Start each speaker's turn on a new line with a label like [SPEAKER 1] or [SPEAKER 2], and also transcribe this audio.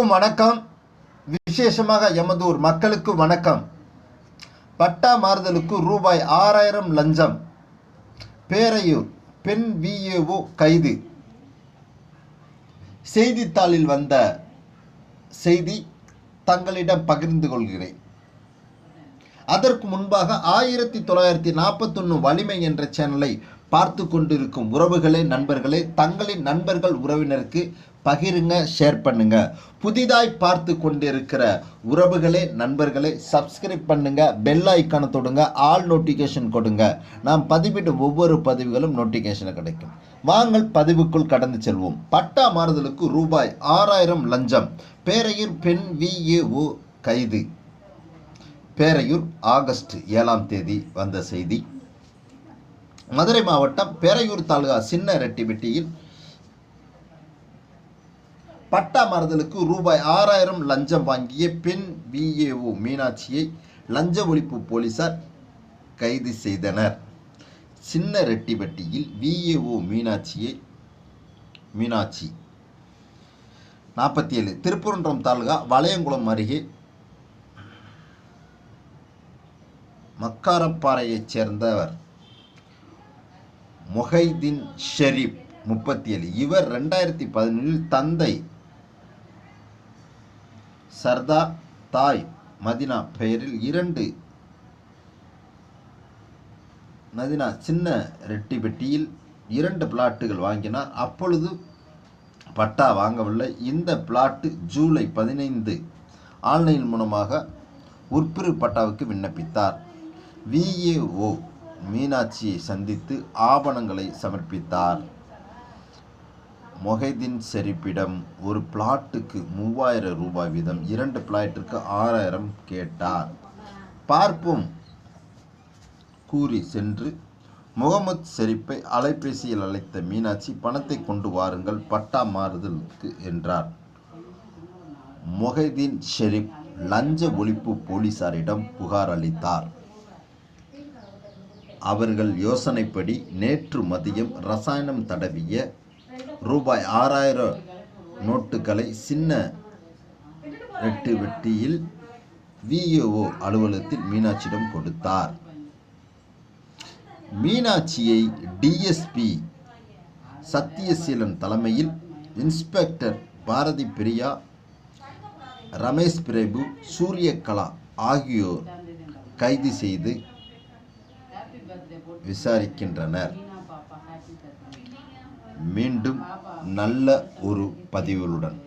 [SPEAKER 1] எல்லோருக்கும் வணக்கம். விசேஷமாக எமதூர் மக்களுக்கு வணக்கம். பட்டா மாறுதலுக்கு ரூபாய் ஆறாயிரம் லஞ்சம். பேரையூர் பெண் விஏஓ கைது. செய்தித்தாளில் வந்த செய்தி தங்களிடம் பகிர்ந்து கொள்கிறேன். அதற்கு முன்பாக ஆயிரத்தி தொள்ளாயிரத்தி நாற்பத்தொன்று வலிமை என்ற சேனலை பார்த்து கொண்டிருக்கும் உறவுகளே நண்பர்களே தங்களின் நண்பர்கள் உறவினருக்கு பகிருங்க ஷேர் பண்ணுங்க. புதிதாய் பார்த்து கொண்டிருக்கிற உறவுகளே நண்பர்களே சப்ஸ்கிரைப் பண்ணுங்க பெல் ஐக்கானை தொடுங்க ஆல் நோட்டிஃபிகேஷன் கொடுங்க. நாம் பதிவிடும் ஒவ்வொரு பதிவுகளும் நோட்டிஃபிகேஷன் கிடைக்கும். வாங்கள் பதிவுக்குள் கடந்து செல்வோம். பட்டா மாறுதலுக்கு ரூபாய் ஆறாயிரம் லஞ்சம். பேரையூர் பெண் விஏஓ கைது. பேரையூர் ஆகஸ்ட் ஏழாம் தேதி வந்த செய்தி. மதுரை மாவட்டம் பேரையூர் தாலுகா சின்ன ரெட்டிபெட்டியில் பட்டா மாறுதலுக்கு ரூபாய் ஆறாயிரம் லஞ்சம் வாங்கிய பெண் விஏஓ மீனாட்சியை லஞ்ச ஒழிப்பு போலீசார் கைது செய்தனர். சின்ன ரெட்டிபெட்டியில் விஏஓ மீனாட்சியை மீனாட்சி நாற்பத்தி ஏழு திருப்பரன்றம் தாலுகா வளையங்குளம் அருகே மக்காரப்பாறையைச் சேர்ந்தவர். மொஹைதீன் ஷெரீப் முப்பத்தி ஏழு இவர் ரெண்டாயிரத்தி பதினேழில் தந்தை சர்தா தாய் மதினா பெயரில் இரண்டு மதினா சின்ன ரெட்டி பெட்டியில் இரண்டு பிளாட்டுகள் வாங்கினார். அப்பொழுது பட்டா வாங்கவில்லை. இந்த பிளாட்டு ஜூலை பதினைந்து ஆன்லைன் மூலமாக உட்பிரிவு பட்டாவுக்கு விண்ணப்பித்தார். விஏஓ மீனாட்சியை சந்தித்து ஆவணங்களை சமர்ப்பித்தார். மொஹைதீன் ஷெரீப்பிடம் ஒரு பிளாட்டுக்கு மூவாயிரம் ரூபாய் வீதம் இரண்டு பிளாட்டிற்கு ஆறாயிரம் கேட்டார். பார்ப்போம். கூறி சென்று முகமது செரிப்பை அலைபேசியில் அழைத்த மீனாட்சி பணத்தை கொண்டு வாருங்கள் பட்டா மாறுதலுக்கு என்றார். மொஹைதீன் ஷெரீப் லஞ்ச ஒழிப்பு போலீசாரிடம் புகார் அளித்தார். அவர்கள் யோசனைப்படி நேற்று மதியம் ரசாயனம் தடவிய ரூபாய் ஆறாயிரம் நோட்டுகளை சின்ன வெட்டு வெட்டியில் விஏஓ அலுவலகத்தில் மீனாட்சியிடம் கொடுத்தார். மீனாட்சியை டிஎஸ்பி சத்தியசீலன் தலைமையில் இன்ஸ்பெக்டர் பாரதி பிரியா ரமேஷ் பிரபு சூரியகலா ஆகியோர் கைது செய்து விசாரிக்கின்றனர். மீண்டும் நல்ல ஒரு பதிவுகளுடன்.